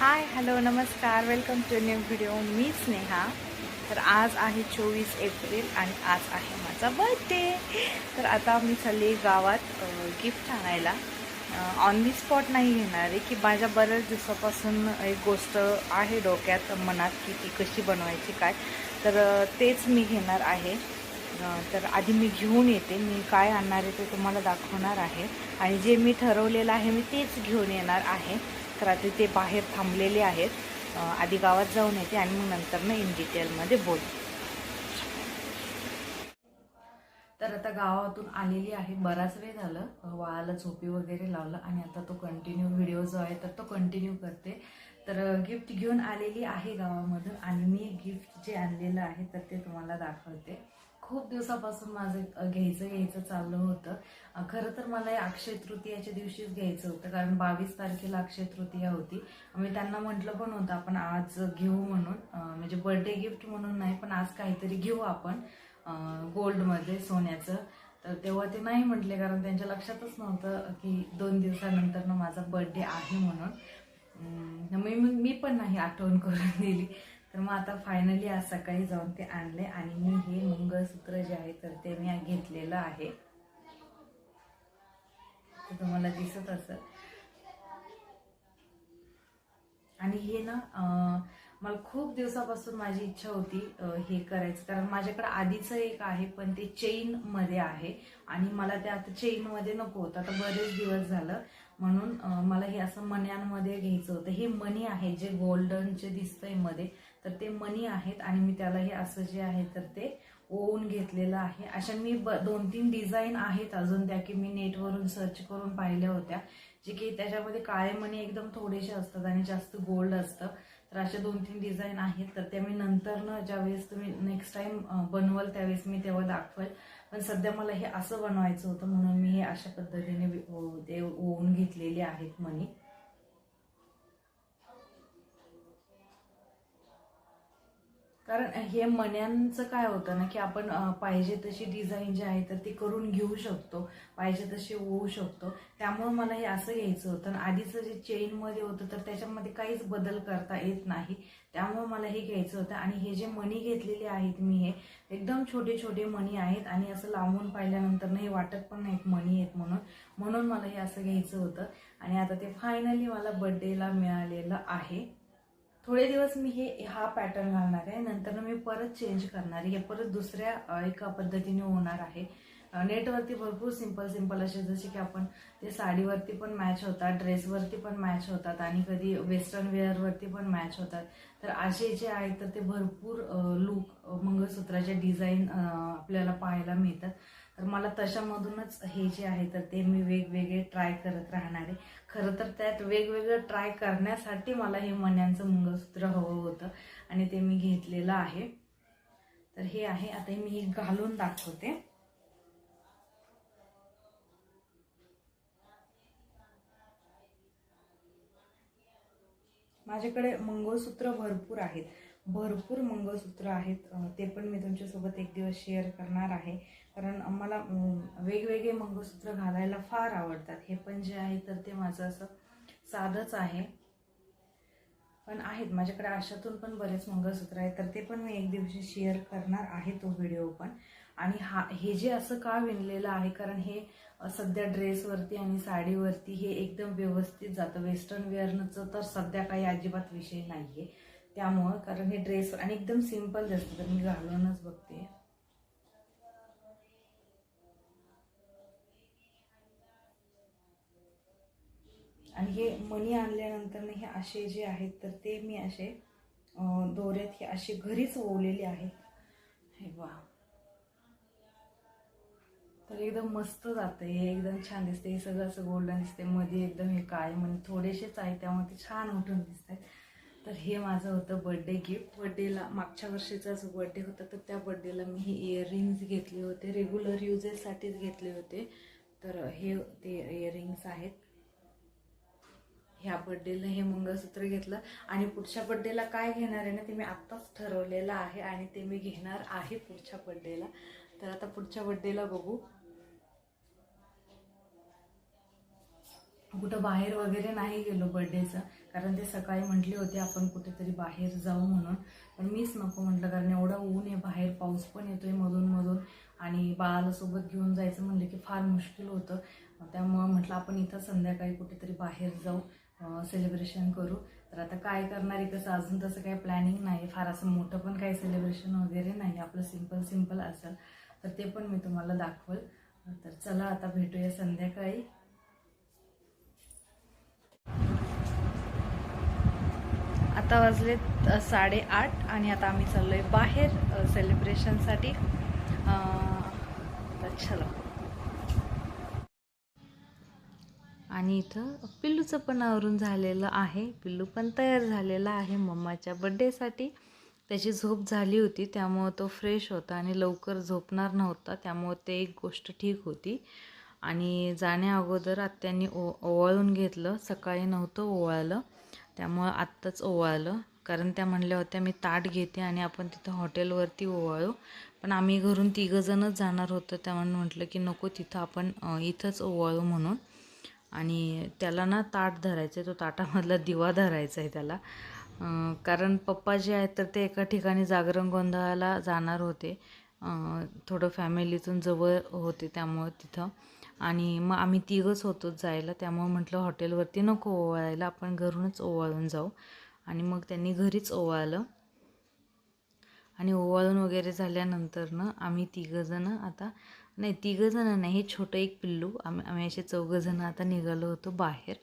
हाय hello नमस्कार. Welcome to new video मी स्नेहा. तर आज आहे चोवीस एप्रिल आणि आज आहे माझा बर्थडे तर आता मी चालली गावात गिफ्ट आणायला. ऑन दी स्पॉट नाही घेणार आहे की माझ्या बऱ्याच दिवसापासून एक गोष्ट आहे डोक्यात मनात की ती कशी बनवायची काय. तर तेच मी घेणार आहे. तर आधी मी घेऊन येते. मी काय आणणार आहे ते तुम्हाला दाखवणार आहे. आणि जे मी ठरवलेलं आहे मी तेच घेऊन येणार आहे. तर आता ते बाहेर थांबलेले आहेत. आधी गावात जाऊन येते आणि मग नंतर ना इन डिटेलमध्ये बोल तर आता गावातून आलेली आहे. बराच वेळ झालं. वाळाला झोपी वगैरे लावलं आणि आता तो कंटिन्यू व्हिडिओ जो आहे तर तो कंटिन्यू करते. तर गिफ्ट घेऊन आलेली आहे गावामधून आणि मी गिफ्ट जे आणलेलं आहे तर ते तुम्हाला दाखवते. खूप दिवसापासून माझं घ्यायचं घ्यायचं चाललं होतं. खरं तर मला अक्षय तृतीयाच्या दिवशीच घ्यायचं होतं कारण बावीस तारखेला अक्षय तृतीया होती. मी त्यांना म्हटलं पण होतं आपण आज घेऊ म्हणून. म्हणजे बर्थडे गिफ्ट म्हणून नाही पण आज काहीतरी घेऊ आपण गोल्डमध्ये सोन्याचं. तर तेव्हा ते नाही म्हटले कारण त्यांच्या लक्षातच नव्हतं की दोन दिवसानंतर ना माझा बर्थडे आहे म्हणून. मी मी मी पण नाही आठवण करून दिली. तर मग आता फायनली आज सकाळी जाऊन ते आणले आणि मी हे मंगळसूत्र जे आहे तर ते मी घेतलेलं आहे. तुम्हाला दिसत असत आणि हे ना मला खूप दिवसापासून माझी इच्छा होती हे करायचं. कारण माझ्याकडे आधीचं एक आहे पण ते चेन मध्ये आहे. आणि मला ते आता चेन मध्ये नको होतं. आता बरेच दिवस झालं. म्हणून मला हे असं मण्यांमध्ये घ्यायचं होतं. हे मनी आहे जे गोल्डनचे दिसतंयमध्ये. तर ते मनी आहेत आणि मी त्याला हे असं जे आहे तर ते ओवून घेतलेलं आहे. अशा मी ब दोन तीन डिझाईन आहेत अजून त्या की मी नेटवरून सर्च करून पाहिल्या होत्या जे की त्याच्यामध्ये काळे मणी एकदम थोडेसे असतात आणि जास्त गोल्ड असतं. तर अशा दोन तीन डिझाईन आहेत तर त्या मी नंतर ज्यावेळेस तुम्ही नेक्स्ट टाइम बनवाल त्यावेळेस मी तेव्हा दाखवेल. पण सध्या मला हे असं बनवायचं होतं म्हणून मी हे अशा पद्धतीने ते ओवून घेतलेले आहेत मनी. कारण हे मण्यांचं काय होतं ना की आपण पाहिजे तशी डिझाईन जी आहे तर ती करून घेऊ शकतो पाहिजे तशी होऊ शकतो. त्यामुळं मला हे असं घ्यायचं होतं. आणि आधीचं जे चेनमध्ये होतं तर त्याच्यामध्ये काहीच बदल करता येत नाही. त्यामुळं मला हे घ्यायचं होतं. आणि हे जे मणी घेतलेले आहेत मी हे एकदम छोटे छोटे मणी आहेत. आणि असं लांबून पाहिल्यानंतर हे वाटत पण नाहीत मणी आहेत म्हणून. म्हणून मला हे असं घ्यायचं होतं. आणि आता ते फायनली मला बड्डेला मिळालेलं आहे. थोडे दिवस मी हे हा पॅटर्न घालणार आहे. नंतर मी परत चेंज करणार आहे. हे परत दुसऱ्या एका पद्धतीने होणार आहे. नेटवरती भरपूर सिंपल सिंपल असे जसे की आपण ते साडीवरती पण मॅच होतात ड्रेसवरती पण मॅच होतात आणि कधी वेस्टर्न वेअरवरती पण मॅच होतात. तर असे जे आहेत तर ते भरपूर लुक मंगळसूत्राचे डिझाईन आपल्याला पाहायला मिळतात. तर मला तशामधूनच हे जे आहे तर ते मी वेगवेगळे ट्राय करत राहणार आहे. खरं तर त्यात वेगवेगळं ट्राय करण्यासाठी मला हे मण्यांचं मंगळसूत्र हवं होतं आणि ते मी घेतलेलं आहे. तर हे आहे आता मी हे घालून दाखवते. माझ्याकडे मंगळसूत्र भरपूर आहेत. भरपूर मंगळसूत्र आहेत. ते पण मी तुमच्यासोबत एक दिवस शेअर करणार आहे. कारण मला वेगवेगळे मंगळसूत्र घालायला फार आवडतात. हे पण जे आहे तर ते माझं असं साधंच आहे. पण आहेत. माझ्याकडे अशातून पण बरेच मंगळसूत्र आहेत. तर ते पण मी एक दिवशी शेअर करणार आहे तो व्हिडिओ पण. आणि हा हे जे असं का विणलेलं आहे? कारण हे सध्या ड्रेसवरती आणि साडीवरती हे एकदम व्यवस्थित जातं. वेस्टर्न वेअरचं तर सध्या काही अजिबात विषय नाही आहे त्यामुळं कारण हे ड्रेस आणि एकदम सिंपल दिसतं तर मी घालूनच बघते. आणि हे मणी आणल्यानंतर हे असे जे आहेत तर ते मी असे दोऱ्यात हे असे घरीच ओवलेले आहेत. हे वा. तर एकदम मस्त जातं हे एकदम छान दिसते हे सगळं असं गोल्डन दिसते मध्ये एकदम हे काळे म्हणजे थोडेसेच आहे त्यामुळे ते छान उठून दिसत तर हे माझं होतं बड्डे गिफ्ट बड्डेला मागच्या वर्षीचा जो बड्डे होता तर त्या बड्डेला मी हे इयरिंग्स घेतले होते. रेग्युलर युजेससाठीच घेतले होते. तर हे ते इयरिंग्स आहेत. ह्या बड्डेला हे मंगळसूत्र घेतलं. आणि पुढच्या बड्डेला काय घेणार आहे ना ते मी आत्ताच ठरवलेलं आहे आणि ते मी घेणार आहे पुढच्या बड्डेला तर आता पुढच्या बड्डेला बघू. कुठं बाहेर वगैरे नाही गेलो बर्थडेचं कारण ते सकाळी म्हटले होते आपण कुठेतरी बाहेर जाऊ म्हणून. पण मीच नको म्हटलं कारण एवढं ऊन आहे बाहेर पाऊस पण येतोय मधून मधून. आणि बाळाला सोबत घेऊन जायचं म्हणलं की फार मुश्किल होतं. त्यामुळं म्हटलं आपण इथं संध्याकाळी कुठेतरी बाहेर जाऊ सेलिब्रेशन करू. तर आता काय करणार आहे कसं? अजून तसं काही प्लॅनिंग नाही. फार असं मोठं पण काही सेलिब्रेशन वगैरे नाही. आपलं सिंपल सिंपल असेल. तर ते पण मी तुम्हाला दाखवल. तर चला आता भेटूया संध्याकाळी. आता वाजलेत साडेआठ आणि आता आम्ही चाललो आहे बाहेर सेलिब्रेशनसाठी तर चला. आणि इथं पिल्लूचं पण आवरून झालेलं आहे. पिल्लू पण तयार झालेला आहे मम्माच्या बड्डेसाठी त्याची झोप झाली होती त्यामुळं तो फ्रेश होता आणि लवकर झोपणार नव्हता. त्यामुळं ते एक गोष्ट ठीक होती. आणि जाण्या अगोदर आत्यांनी ओ ओवाळून घेतलं. सकाळी नव्हतं ओवाळलं. त्यामुळं आत्ताच ओवाळलं. कारण त्या म्हणल्या होत्या मी ताट घेते आणि आपण तिथं हॉटेलवरती ओवाळू. पण आम्ही घरून तिघंजणच जाणार होतो त्यामुळे म्हटलं की नको तिथं आपण इथंच ओवाळू म्हणून. आणि त्याला ना ताट धरायचं आहे तो ताटामधला दिवा धरायचा आहे त्याला कारण पप्पा जे आहेत तर ते एका ठिकाणी जागरण गोंधळाला जाणार होते. थोडं फॅमिलीतून जवळ होते त्यामुळं तिथं. आणि मग आम्ही तिघंच होतोच जायला. त्यामुळं म्हटलं हॉटेलवरती नको ओवाळायला आपण घरूनच ओवाळून जाऊ. आणि मग त्यांनी घरीच ओवाळलं. आणि ओवाळून वगैरे झाल्यानंतर आम्ही तिघंजणं आता नाही तिघंजणं नाही हे छोटं एक पिल्लू. आम्ही आम्ही असे चौघंजणं आता निघालो होतो बाहेर.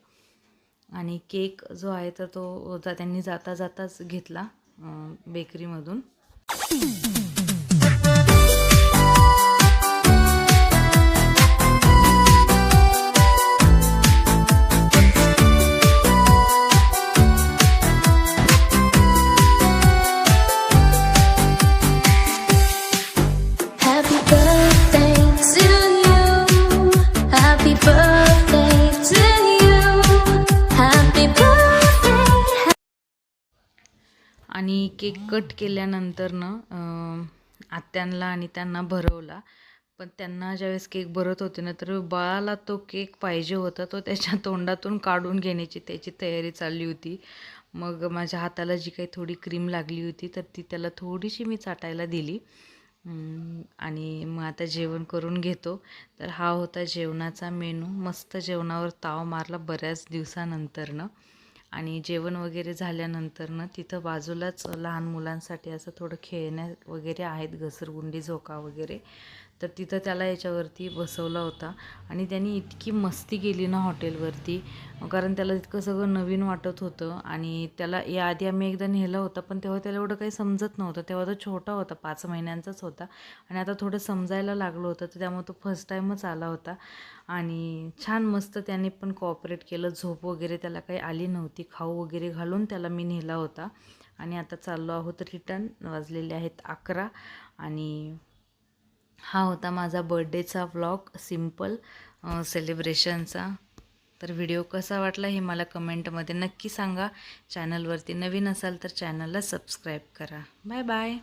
आणि केक जो आहे तर तो जा- त्यांनी जाता जाताच घेतला बेकरीमधून. आणि केक कट केल्यानंतरनं अं, आत्यांना आणि त्यांना भरवला. पण त्यांना ज्यावेळेस केक भरत होते ना तर बाळाला तो केक पाहिजे होता तो त्याच्या तोंडातून काढून घेण्याची त्याची तयारी चालली होती. मग माझ्या हाताला जी काही थोडी क्रीम लागली होती तर ती त्याला थोडीशी मी चाटायला दिली. आणि मग आता जेवण करून घेतो. तर हा होता जेवणाचा मेनू. मस्त जेवणावर ताव मारला बऱ्याच दिवसानंतरनं. आणि जेवण वगैरे झाल्यानंतरनं तिथं बाजूलाच लहान मुलांसाठी असं थोडं खेळण्या वगैरे आहेत घसरगुंडी झोका वगैरे. तर तिथं त्याला याच्यावरती बसवला होता. आणि त्यांनी इतकी मस्ती केली ना हॉटेलवरती कारण त्याला इतकं सगळं नवीन वाटत होतं. आणि त्याला याआधी आम्ही एकदा नेलं होतं पण तेव्हा त्याला एवढं काही समजत नव्हतं. तेव्हा तो छोटा होता पाच महिन्यांचाच होता. आणि आता थोडं समजायला लागलं होतं तर त्यामुळे तो फर्स्ट टाईमच आला होता. आणि छान मस्त त्याने पण कॉपरेट केलं. झोप वगैरे त्याला काही आली नव्हती. खाऊ वगैरे घालून त्याला मी नेला होता. आणि आता चाललो आहोत. रिटर्न वाजलेले आहेत अकरा. आणि हा होता माझा बर्थडेचा व्लॉग सिंपल सेलिब्रेशनचा तर व्हिडिओ कसा वाटला हे मला कमेंटमध्ये नक्की सांगा. चॅनलवरती नवीन असाल तर चॅनलला सबस्क्राईब करा. Bye bye